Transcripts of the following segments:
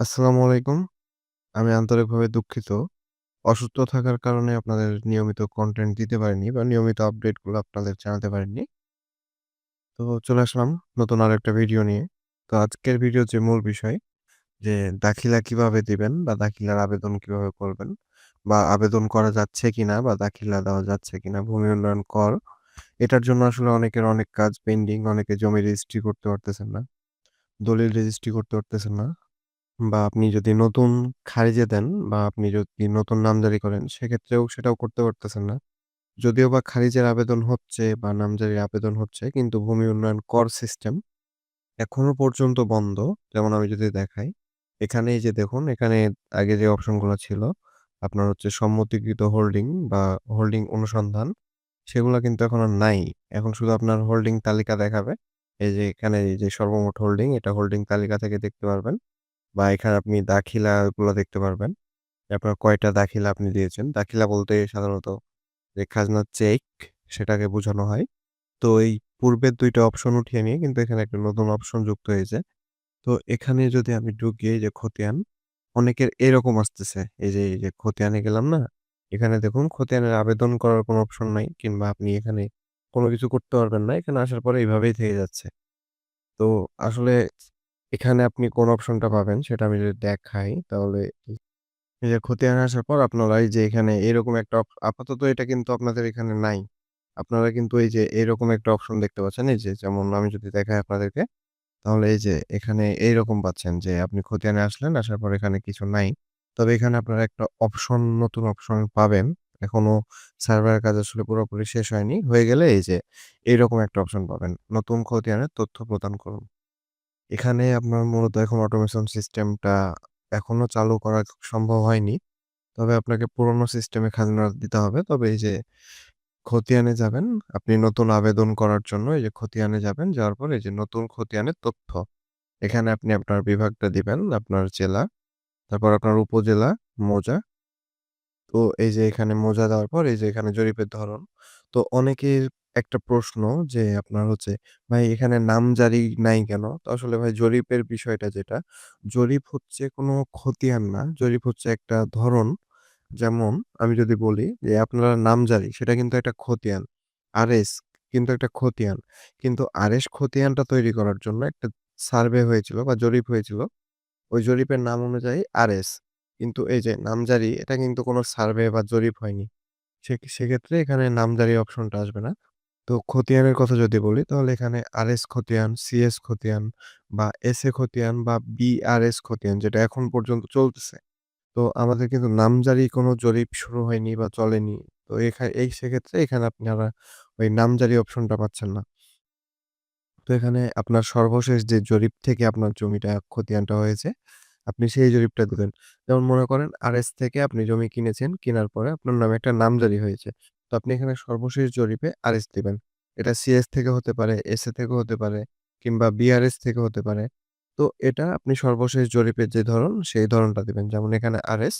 আসসালামু আলাইকুম। আমি আন্তরিকভাবে দুঃখিত। অসুস্থ থাকার কারণে আপনাদের নিয়মিত কনটেন্ট দিতে পারিনি বা নিয়মিত আপডেটগুলো আপনাদের জানাতে পারিনি। তো চলে আসলাম নতুন আরেকটা ভিডিও নিয়ে। তো আজকের ভিডিওর যে মূল বিষয়, যে দাখিলা কীভাবে দিবেন বা দাখিলার আবেদন কীভাবে করবেন বা আবেদন করা যাচ্ছে কিনা বা দাখিলা দেওয়া যাচ্ছে কিনা, ভূমি উন্নয়ন কর, এটার জন্য আসলে অনেকের অনেক কাজ পেন্ডিং। অনেকে জমি রেজিস্ট্রি করতে পারতেছেন না। দলিল রেজিস্ট্রি করতে পারতেছেন না। বা আপনি যদি নতুন খারিজে দেন বা আপনি যদি নতুন নামজারি করেন সেক্ষেত্রেও সেটাও করতে পারতেছেন না। যদিও বা খারিজের আবেদন হচ্ছে বা নামজারির আবেদন হচ্ছে কিন্তু ভূমি উন্নয়ন কর সিস্টেম এখনও পর্যন্ত বন্ধ। যেমন আমি যদি দেখাই, এখানে যে দেখুন এখানে আগে যে অপশনগুলো ছিল আপনার হচ্ছে সম্মতিকৃত হোল্ডিং বা হোল্ডিং অনুসন্ধান সেগুলা কিন্তু এখন আর নাই। এখন শুধু আপনার হোল্ডিং তালিকা দেখাবে। এই যে এখানে যে সর্বমোট হোল্ডিং এটা হোল্ডিং তালিকা থেকে দেখতে পারবেন। বা এখানে আপনি দাখিলাগুলো দেখতে পারবেন। আপনার কয়টা দাখিলা আপনি দিয়েছেন। দাখিলা বলতে সাধারণত যে খাজনার চেক সেটাকে বোঝানো হয়। তো এই পূর্বের ২ টা অপশন উঠিয়ে নিয়ে কিন্তু এখানে একটা নতুন অপশন যুক্ত হয়েছে। তো এখানে যদি আমি ঢুকি এই যে খতিয়ান, অনেকের এরকম আসতেছে। এই যে, এই যে খতিয়ানে গেলাম না? এখানে দেখুন খতিয়ানের আবেদন করার কোনো অপশন নাই কিংবা আপনি এখানে কোনো কিছু করতে পারবেন না। এখানে আসার পরে এভাবেই থেকে যাচ্ছে। তো আসলে এখানে আপনি কোন অপশনটা পাবেন সেটা আমি যদি দেখাই তাহলে এই যে খতিয়ানে আসার পর আপনারা এই যে এখানে এরকম একটা আপাতত এটা কিন্তু আপনাদের এখানে নাই। আপনারা কিন্তু এই যে এরকম একটা অপশন দেখতে পাচ্ছেন। এই যে যেমন আমি যদি দেখাই আপনাদেরকে তাহলে এই যে এখানে এইরকম পাচ্ছেন যে আপনি খতিয়ানে আসলেন, আসার পর এখানে কিছু নাই। তবে এখানে আপনারা একটা অপশন নতুন অপশন পাবেন। এখনও সার্ভারের কাজ আসলে পুরোপুরি শেষ হয়নি। হয়ে গেলে এই যে এইরকম একটা অপশন পাবেন। নতুন খতিয়ানের তথ্য প্রদান করুন। এখানে আপনার মূলত এখন অটোমেশন সিস্টেমটা এখনও চালু করা সম্ভব হয়নি। তবে আপনাকে পুরোনো সিস্টেমে খাজনা দিতে হবে। তবে এই যে খতিয়ানে যাবেন, আপনি নতুন আবেদন করার জন্য এই যে খতিয়ানে যাবেন, যাওয়ার পর এই যে নতুন খতিয়ানের তথ্য। এখানে আপনি আপনার বিভাগটা দিবেন, আপনার জেলা, তারপর আপনার উপজেলা, মৌজা। তো এই যে এখানে মৌজা দেওয়ার পর এই যে এখানে জরিপের ধরন। তো অনেকের একটা প্রশ্ন যে আপনার হচ্ছে, "ভাই এখানে নামজারি নাই কেন?" তো আসলে ভাই জরিপের বিষয়টা যেটা, জরিপ হচ্ছে কোনো খতিয়ান না। জরিপ হচ্ছে একটা ধরন। যেমন আমি যদি বলি যে আপনার নামজারি সেটা কিন্তু একটা খতিয়ান। আরএস কিন্তু একটা খতিয়ান। কিন্তু আরএস খতিয়ানটা তৈরি করার জন্য একটা সার্ভে হয়েছিল বা জরিপ হয়েছিল। ওই জরিপের নাম অনুযায়ী আরএস। কিন্তু এই যে নামজারি এটা কিন্তু কোনো সার্ভে বা জরিপ হয়নি। সে সেক্ষেত্রে এখানে নামজারি অপশনটা আসবে না। তো খতিয়ানের কথা যদি বলি তাহলে এখানে আরএস খতিয়ান, সিএস খতিয়ান বা এসএ খতিয়ান বা বিআরএস খতিয়ান যেটা এখন পর্যন্ত চলতেছে। তো আমাদের কিন্তু নামজারি কোনো জরিপ শুরু হয়নি বা চলেনি। তো এখা এই সেক্ষেত্রে এখানে আপনারা ওই নামজারি অপশনটা পাচ্ছেন না। তো এখানে আপনার সর্বশেষ যে জরিপ থেকে আপনার জমিটা খতিয়ানটা হয়েছে, আপনি সেই জরিপটা দিবেন। যেমন মনে করেন আরএস থেকে আপনি জমি কিনেছেন, কেনার পরে আপনার নামে একটা নামজারি হয়েছে। তো আপনি এখানে সর্বশেষ জরিপে আরএস দিবেন। এটা সিএস থেকে হতে পারে, এসএ থেকে হতে পারে কিংবা বিআরএস থেকে হতে পারে। তো এটা আপনি সর্বশেষ জরিপের যে ধরন, সেই ধরনটা দিবেন। যেমন এখানে আরএস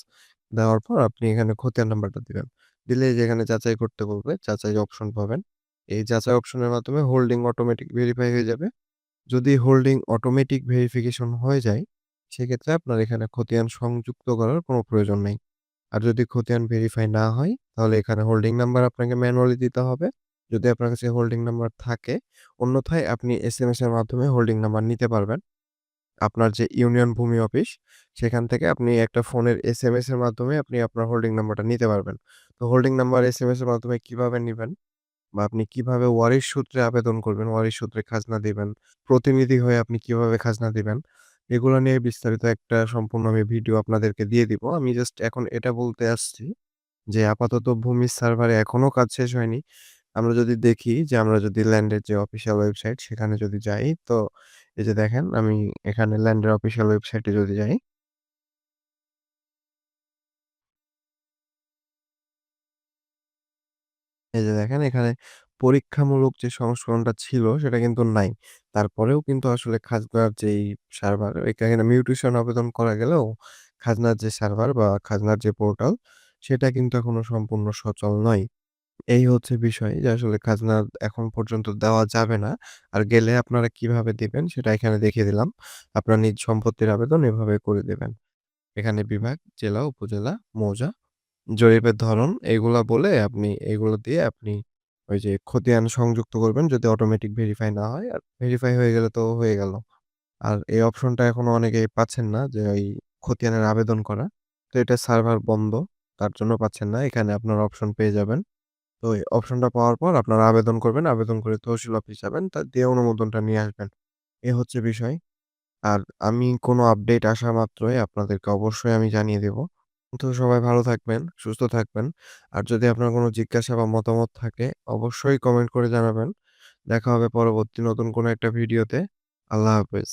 দেওয়ার পর আপনি এখানে খতিয়ান নাম্বারটা দিবেন। দিলে এই যে এখানে যাচাই করতে বলবে, যাচাই অপশন পাবেন। এই যাচাই অপশনের মাধ্যমে হোল্ডিং অটোমেটিক ভেরিফাই হয়ে যাবে। যদি হোল্ডিং অটোমেটিক ভেরিফিকেশন হয়ে যায়, সেক্ষেত্রে আপনার এখানে খতিয়ান সংযুক্ত করার কোনো প্রয়োজন নেই। আর যদি খতিয়ান ভেরিফাই না হয়, তাহলে এখানে হোল্ডিং নাম্বার আপনাকে ম্যানুয়ালি দিতে হবে। যদি আপনার কাছে হোল্ডিং নাম্বার থাকে, অন্যথায় আপনি এসএমএস এর মাধ্যমে হোল্ডিং নাম্বার নিতে পারবেন। আপনার যে ইউনিয়ন ভূমি অফিস, সেখান থেকে আপনি একটা ফোনের এসএমএস এর মাধ্যমে আপনি আপনার হোল্ডিং নাম্বারটা নিতে পারবেন। তো হোল্ডিং নাম্বার এসএমএস এর মাধ্যমে কীভাবে নেবেন বা আপনি কীভাবে ওয়ারিশ সূত্রে আবেদন করবেন, ওয়ারিশ সূত্রে খাজনা দিবেন, প্রতিনিধি হয়ে আপনি কীভাবে খাজনা দিবেন, এগুলো নিয়ে বিস্তারিত একটা সম্পূর্ণ আমি ভিডিও আপনাদেরকে দিয়ে দিব। আমি জাস্ট এখন এটা বলতে আসছি যে আপাতত ভূমির সার্ভারে এখনও কাজ শেষ হয়নি। আমরা যদি দেখি যে আমরা যদি ল্যান্ডের যে অফিসিয়াল ওয়েবসাইট সেখানে যদি যাই, তো এই যে দেখেন আমি এখানে ল্যান্ডের অফিসিয়াল ওয়েবসাইটে যদি যাই এই যে দেখেন এখানে পরীক্ষামূলক যে সংস্করণটা ছিল সেটা কিন্তু নাই। তারপরেও কিন্তু আসলে খাজনার যেই সার্ভার এখানে মিউটেশন আবেদন করা গেলেও খাজনার যে সার্ভার বা খাজনার যে পোর্টাল সেটা কিন্তু এখনও সম্পূর্ণ সচল নয়। এই হচ্ছে বিষয় যে আসলে খাজনা এখন পর্যন্ত দেওয়া যাবে না। আর গেলে আপনারা কীভাবে দিবেন সেটা এখানে দেখিয়ে দিলাম। আপনার নিজ সম্পত্তির আবেদন এভাবে করে দেবেন। এখানে বিভাগ, জেলা, উপজেলা, মৌজা, জরিপের ধরন এগুলা বলে আপনি এগুলো দিয়ে আপনি ওই যে খতিয়ান সংযুক্ত করবেন যদি অটোমেটিক ভেরিফাই না হয়। আর ভেরিফাই হয়ে গেলে তো হয়ে গেল। আর এই অপশনটা এখনও অনেকেই পাচ্ছেন না যে ওই খতিয়ানের আবেদন করা। তো এটা সার্ভার বন্ধ। তার জন্য পাচ্ছেন না। এখানে আপনার অপশন পেয়ে যাবেন। তো এই অপশনটা পাওয়ার পর আপনারা আবেদন করবেন। আবেদন করে তহসিল অফিস যাবেন। তা দিয়ে অনুমোদনটা নিয়ে আসবেন। এ হচ্ছে বিষয়। আর আমি কোনো আপডেট আসা মাত্রই আপনাদেরকে অবশ্যই আমি জানিয়ে দেব। তো সবাই ভালো থাকবেন, সুস্থ থাকবেন। আর যদি আপনার কোনো জিজ্ঞাসা বা মতামত থাকে অবশ্যই কমেন্ট করে জানাবেন। দেখা হবে পরবর্তী নতুন কোনো একটা ভিডিওতে। আল্লাহ হাফেজ।